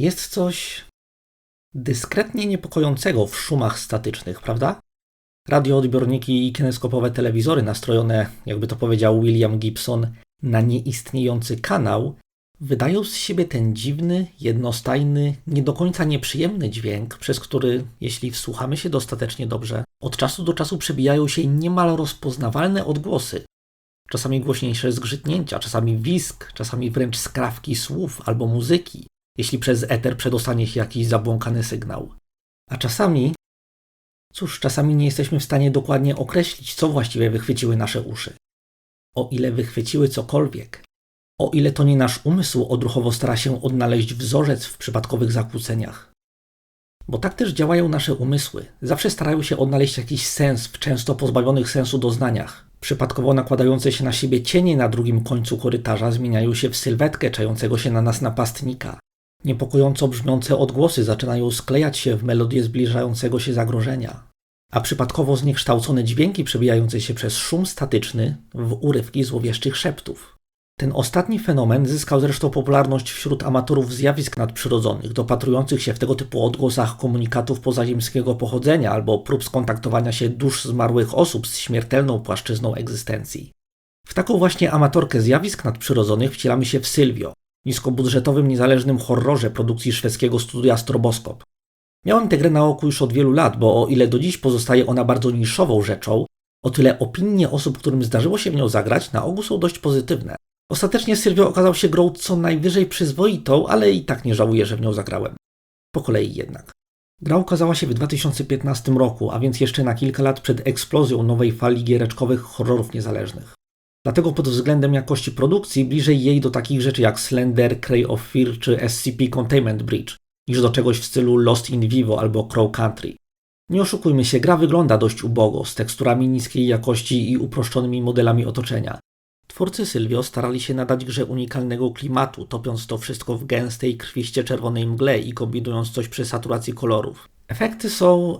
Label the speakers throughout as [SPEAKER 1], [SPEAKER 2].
[SPEAKER 1] Jest coś dyskretnie niepokojącego w szumach statycznych, prawda? Radioodbiorniki i kineskopowe telewizory nastrojone, jakby to powiedział William Gibson, na nieistniejący kanał, wydają z siebie ten dziwny, jednostajny, nie do końca nieprzyjemny dźwięk, przez który, jeśli wsłuchamy się dostatecznie dobrze, od czasu do czasu przebijają się niemal rozpoznawalne odgłosy. Czasami głośniejsze zgrzytnięcia, czasami wisk, czasami wręcz skrawki słów albo muzyki, jeśli przez eter przedostanie się jakiś zabłąkany sygnał. A czasami, cóż, czasami nie jesteśmy w stanie dokładnie określić, co właściwie wychwyciły nasze uszy. O ile wychwyciły cokolwiek, o ile to nie nasz umysł odruchowo stara się odnaleźć wzorzec w przypadkowych zakłóceniach. Bo tak też działają nasze umysły. Zawsze starają się odnaleźć jakiś sens w często pozbawionych sensu doznaniach. Przypadkowo nakładające się na siebie cienie na drugim końcu korytarza zmieniają się w sylwetkę czającego się na nas napastnika. Niepokojąco brzmiące odgłosy zaczynają sklejać się w melodię zbliżającego się zagrożenia. A przypadkowo zniekształcone dźwięki przebijające się przez szum statyczny w urywki złowieszczych szeptów. Ten ostatni fenomen zyskał zresztą popularność wśród amatorów zjawisk nadprzyrodzonych, dopatrujących się w tego typu odgłosach komunikatów pozaziemskiego pochodzenia albo prób skontaktowania się dusz zmarłych osób z śmiertelną płaszczyzną egzystencji. W taką właśnie amatorkę zjawisk nadprzyrodzonych wcielamy się w Sylwio, niskobudżetowym niezależnym horrorze produkcji szwedzkiego studia Stroboskop. Miałem tę grę na oku już od wielu lat, bo o ile do dziś pozostaje ona bardzo niszową rzeczą, o tyle opinie osób, którym zdarzyło się w nią zagrać, na ogół są dość pozytywne. Ostatecznie Sylwio okazał się grą co najwyżej przyzwoitą, ale i tak nie żałuję, że w nią zagrałem. Po kolei jednak. Gra ukazała się w 2015 roku, a więc jeszcze na kilka lat przed eksplozją nowej fali giereczkowych horrorów niezależnych. Dlatego pod względem jakości produkcji bliżej jej do takich rzeczy jak Slender, Cray of Fear czy SCP Containment Bridge, niż do czegoś w stylu Lost in Vivo albo Crow Country. Nie oszukujmy się, gra wygląda dość ubogo, z teksturami niskiej jakości i uproszczonymi modelami otoczenia. Twórcy Sylwio starali się nadać grze unikalnego klimatu, topiąc to wszystko w gęstej, krwiście czerwonej mgle i kombinując coś przy saturacji kolorów. Efekty są.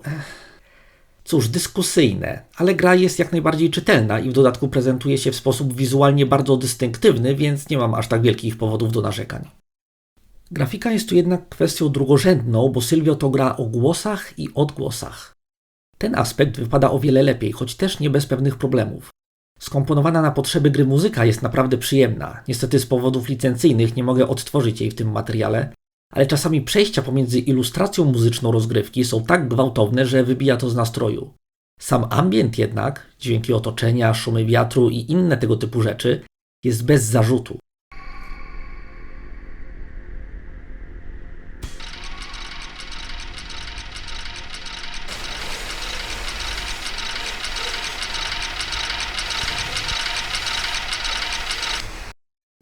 [SPEAKER 1] Cóż, dyskusyjne, ale gra jest jak najbardziej czytelna i w dodatku prezentuje się w sposób wizualnie bardzo dystynktywny, więc nie mam aż tak wielkich powodów do narzekań. Grafika jest tu jednak kwestią drugorzędną, bo Sylwio to gra o głosach i odgłosach. Ten aspekt wypada o wiele lepiej, choć też nie bez pewnych problemów. Skomponowana na potrzeby gry muzyka jest naprawdę przyjemna. Niestety z powodów licencyjnych nie mogę odtworzyć jej w tym materiale, ale czasami przejścia pomiędzy ilustracją muzyczną rozgrywki są tak gwałtowne, że wybija to z nastroju. Sam ambient jednak, dźwięki otoczenia, szumy wiatru i inne tego typu rzeczy, jest bez zarzutu.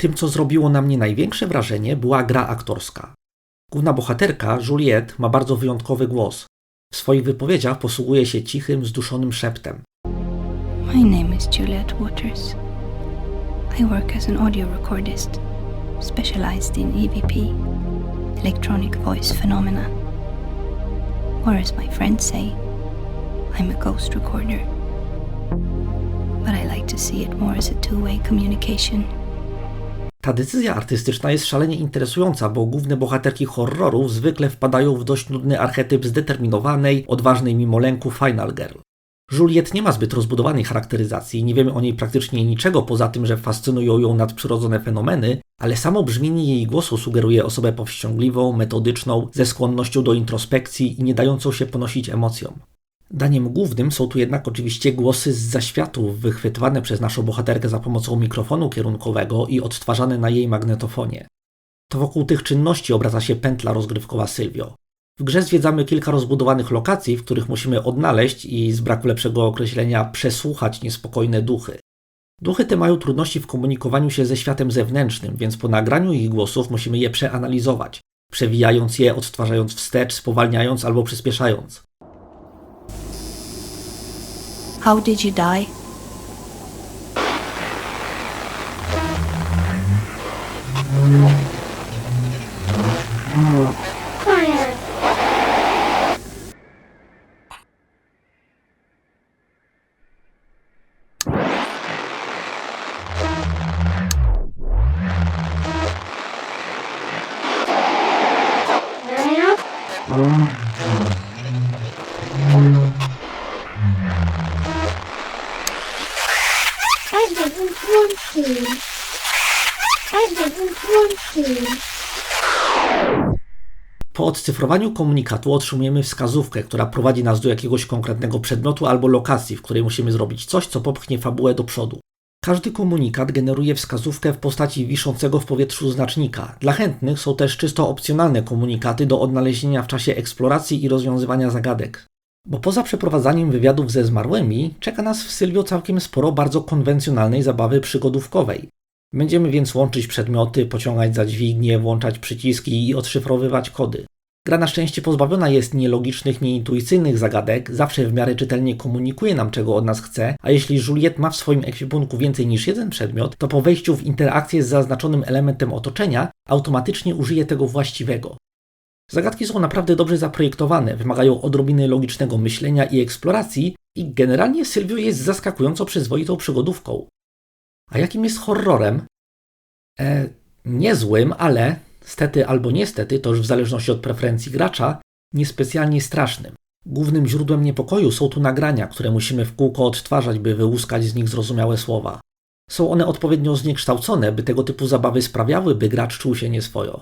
[SPEAKER 1] Tym, co zrobiło na mnie największe wrażenie, była gra aktorska. Główna bohaterka, Juliette, ma bardzo wyjątkowy głos. W swoich wypowiedziach posługuje się cichym, zduszonym szeptem.
[SPEAKER 2] My name is Juliette Waters. I work as an audio recordist, specialized in EVP, electronic voice phenomena. Or as my friends say, I'm a ghost recorder. But I like to see it more as a two-way communication.
[SPEAKER 1] Ta decyzja artystyczna jest szalenie interesująca, bo główne bohaterki horrorów zwykle wpadają w dość nudny archetyp zdeterminowanej, odważnej mimo lęku Final Girl. Juliet nie ma zbyt rozbudowanej charakteryzacji, nie wiemy o niej praktycznie niczego poza tym, że fascynują ją nadprzyrodzone fenomeny, ale samo brzmienie jej głosu sugeruje osobę powściągliwą, metodyczną, ze skłonnością do introspekcji i nie dającą się ponosić emocjom. Daniem głównym są tu jednak oczywiście głosy z zaświatów, wychwytywane przez naszą bohaterkę za pomocą mikrofonu kierunkowego i odtwarzane na jej magnetofonie. To wokół tych czynności obraca się pętla rozgrywkowa Sylwio. W grze zwiedzamy kilka rozbudowanych lokacji, w których musimy odnaleźć i z braku lepszego określenia przesłuchać niespokojne duchy. Duchy te mają trudności w komunikowaniu się ze światem zewnętrznym, więc po nagraniu ich głosów musimy je przeanalizować, przewijając je, odtwarzając wstecz, spowalniając albo przyspieszając.
[SPEAKER 2] How did you die?
[SPEAKER 3] Mm-hmm.
[SPEAKER 1] Po odcyfrowaniu komunikatu otrzymujemy wskazówkę, która prowadzi nas do jakiegoś konkretnego przedmiotu albo lokacji, w której musimy zrobić coś, co popchnie fabułę do przodu. Każdy komunikat generuje wskazówkę w postaci wiszącego w powietrzu znacznika. Dla chętnych są też czysto opcjonalne komunikaty do odnalezienia w czasie eksploracji i rozwiązywania zagadek. Bo poza przeprowadzaniem wywiadów ze zmarłymi, czeka nas w Sylwio całkiem sporo bardzo konwencjonalnej zabawy przygodówkowej. Będziemy więc łączyć przedmioty, pociągać za dźwignię, włączać przyciski i odszyfrowywać kody. Gra na szczęście pozbawiona jest nielogicznych, nieintuicyjnych zagadek, zawsze w miarę czytelnie komunikuje nam, czego od nas chce, a jeśli Juliet ma w swoim ekwipunku więcej niż jeden przedmiot, to po wejściu w interakcję z zaznaczonym elementem otoczenia automatycznie użyje tego właściwego. Zagadki są naprawdę dobrze zaprojektowane, wymagają odrobiny logicznego myślenia i eksploracji i generalnie Sylwio jest zaskakująco przyzwoitą przygodówką. A jakim jest horrorem? E, niezłym, ale stety albo niestety, to już w zależności od preferencji gracza, niespecjalnie strasznym. Głównym źródłem niepokoju są tu nagrania, które musimy w kółko odtwarzać, by wyłuskać z nich zrozumiałe słowa. Są one odpowiednio zniekształcone, by tego typu zabawy sprawiały, by gracz czuł się nieswojo.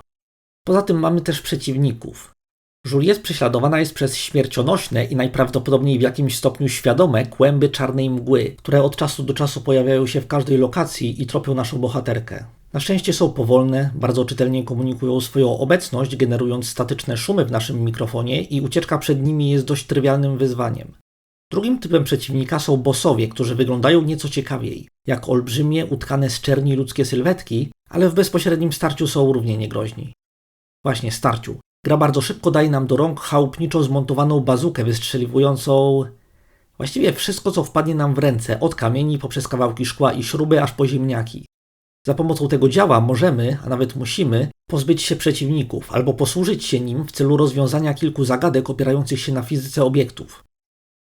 [SPEAKER 1] Poza tym mamy też przeciwników. Juliet prześladowana jest przez śmiercionośne i najprawdopodobniej w jakimś stopniu świadome kłęby czarnej mgły, które od czasu do czasu pojawiają się w każdej lokacji i tropią naszą bohaterkę. Na szczęście są powolne, bardzo czytelnie komunikują swoją obecność, generując statyczne szumy w naszym mikrofonie i ucieczka przed nimi jest dość trywialnym wyzwaniem. Drugim typem przeciwnika są bossowie, którzy wyglądają nieco ciekawiej, jak olbrzymie, utkane z czerni ludzkie sylwetki, ale w bezpośrednim starciu są równie niegroźni. Właśnie starciu. Gra bardzo szybko daje nam do rąk chałupniczo zmontowaną bazukę wystrzeliwującą właściwie wszystko, co wpadnie nam w ręce, od kamieni poprzez kawałki szkła i śruby aż po ziemniaki. Za pomocą tego działa możemy, a nawet musimy, pozbyć się przeciwników albo posłużyć się nim w celu rozwiązania kilku zagadek opierających się na fizyce obiektów.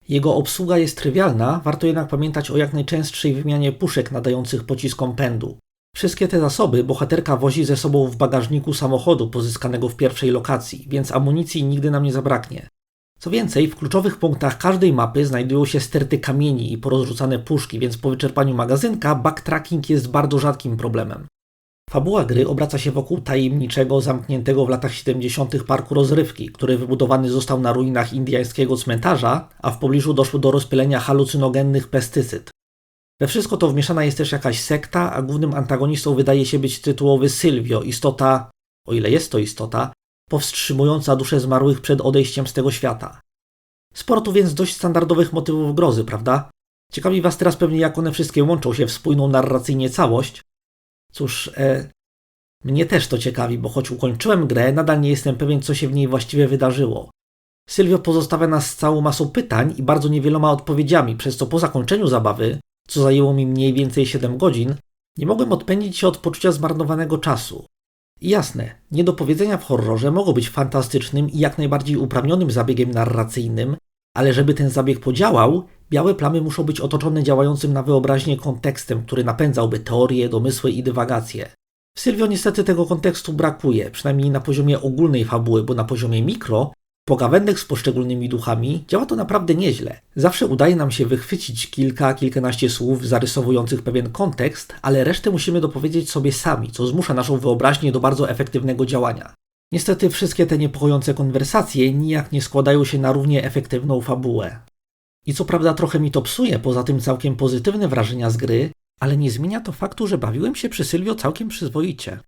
[SPEAKER 1] Jego obsługa jest trywialna, warto jednak pamiętać o jak najczęstszej wymianie puszek nadających pociskom pędu. Wszystkie te zasoby bohaterka wozi ze sobą w bagażniku samochodu pozyskanego w pierwszej lokacji, więc amunicji nigdy nam nie zabraknie. Co więcej, w kluczowych punktach każdej mapy znajdują się sterty kamieni i porozrzucane puszki, więc po wyczerpaniu magazynka backtracking jest bardzo rzadkim problemem. Fabuła gry obraca się wokół tajemniczego, zamkniętego w latach 70. parku rozrywki, który wybudowany został na ruinach indyjskiego cmentarza, a w pobliżu doszło do rozpylenia halucynogennych pestycyd. We wszystko to wmieszana jest też jakaś sekta, a głównym antagonistą wydaje się być tytułowy Sylwio, istota, o ile jest to istota, powstrzymująca dusze zmarłych przed odejściem z tego świata. Sporo tu więc dość standardowych motywów grozy, prawda? Ciekawi Was teraz pewnie, jak one wszystkie łączą się w spójną narracyjnie całość. Cóż, e, mnie też to ciekawi, bo choć ukończyłem grę, nadal nie jestem pewien, co się w niej właściwie wydarzyło. Sylwio pozostawia nas z całą masą pytań i bardzo niewieloma odpowiedziami, przez co po zakończeniu zabawy, co zajęło mi mniej więcej 7 godzin, nie mogłem odpędzić się od poczucia zmarnowanego czasu. I jasne, niedopowiedzenia w horrorze mogą być fantastycznym i jak najbardziej uprawnionym zabiegiem narracyjnym, ale żeby ten zabieg podziałał, białe plamy muszą być otoczone działającym na wyobraźnię kontekstem, który napędzałby teorie, domysły i dywagacje. W Sylwio niestety tego kontekstu brakuje, przynajmniej na poziomie ogólnej fabuły, bo na poziomie mikro pogawędek z poszczególnymi duchami działa to naprawdę nieźle. Zawsze udaje nam się wychwycić kilka, kilkanaście słów zarysowujących pewien kontekst, ale resztę musimy dopowiedzieć sobie sami, co zmusza naszą wyobraźnię do bardzo efektywnego działania. Niestety wszystkie te niepokojące konwersacje nijak nie składają się na równie efektywną fabułę. I co prawda trochę mi to psuje, poza tym całkiem pozytywne wrażenia z gry, ale nie zmienia to faktu, że bawiłem się przy Sylwio całkiem przyzwoicie.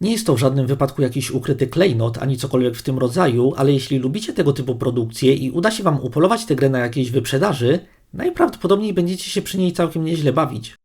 [SPEAKER 1] Nie jest to w żadnym wypadku jakiś ukryty klejnot ani cokolwiek w tym rodzaju, ale jeśli lubicie tego typu produkcje i uda się Wam upolować tę grę na jakiejś wyprzedaży, najprawdopodobniej będziecie się przy niej całkiem nieźle bawić.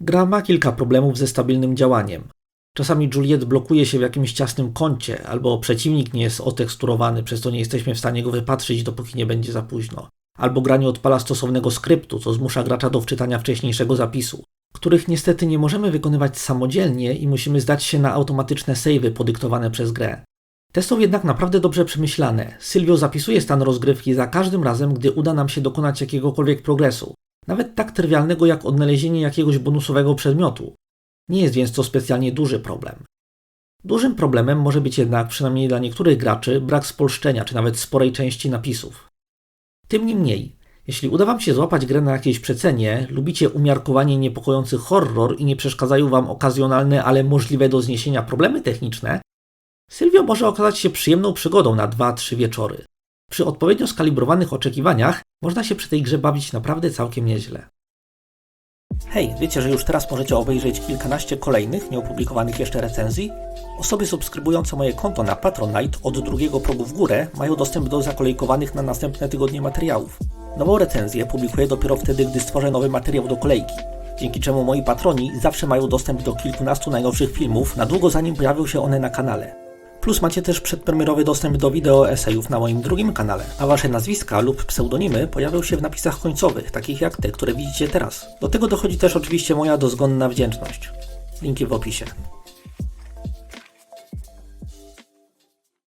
[SPEAKER 1] Gra ma kilka problemów ze stabilnym działaniem. Czasami Juliet blokuje się w jakimś ciasnym kącie, albo przeciwnik nie jest oteksturowany, przez co nie jesteśmy w stanie go wypatrzyć, dopóki nie będzie za późno. Albo gra nie odpala stosownego skryptu, co zmusza gracza do wczytania wcześniejszego zapisu których niestety nie możemy wykonywać samodzielnie i musimy zdać się na automatyczne savey podyktowane przez grę. Te są jednak naprawdę dobrze przemyślane. Sylwio zapisuje stan rozgrywki za każdym razem, gdy uda nam się dokonać jakiegokolwiek progresu, nawet tak trywialnego jak odnalezienie jakiegoś bonusowego przedmiotu. Nie jest więc to specjalnie duży problem. Dużym problemem może być jednak, przynajmniej dla niektórych graczy, brak spolszczenia czy nawet sporej części napisów. Tym niemniej, jeśli uda Wam się złapać grę na jakiejś przecenie, lubicie umiarkowanie niepokojący horror i nie przeszkadzają Wam okazjonalne, ale możliwe do zniesienia problemy techniczne, Sylwio może okazać się przyjemną przygodą na 2-3 wieczory. Przy odpowiednio skalibrowanych oczekiwaniach można się przy tej grze bawić naprawdę całkiem nieźle. Hej, wiecie, że już teraz możecie obejrzeć kilkanaście kolejnych, nieopublikowanych jeszcze recenzji? Osoby subskrybujące moje konto na Patronite od drugiego progu w górę mają dostęp do zakolejkowanych na następne tygodnie materiałów. Nową recenzję publikuję dopiero wtedy, gdy stworzę nowy materiał do kolejki, dzięki czemu moi patroni zawsze mają dostęp do kilkunastu najnowszych filmów, na długo zanim pojawią się one na kanale. Plus macie też przedpremierowy dostęp do wideo esejów na moim drugim kanale, a wasze nazwiska lub pseudonimy pojawią się w napisach końcowych, takich jak te, które widzicie teraz. Do tego dochodzi też oczywiście moja dozgonna wdzięczność. Linki w opisie.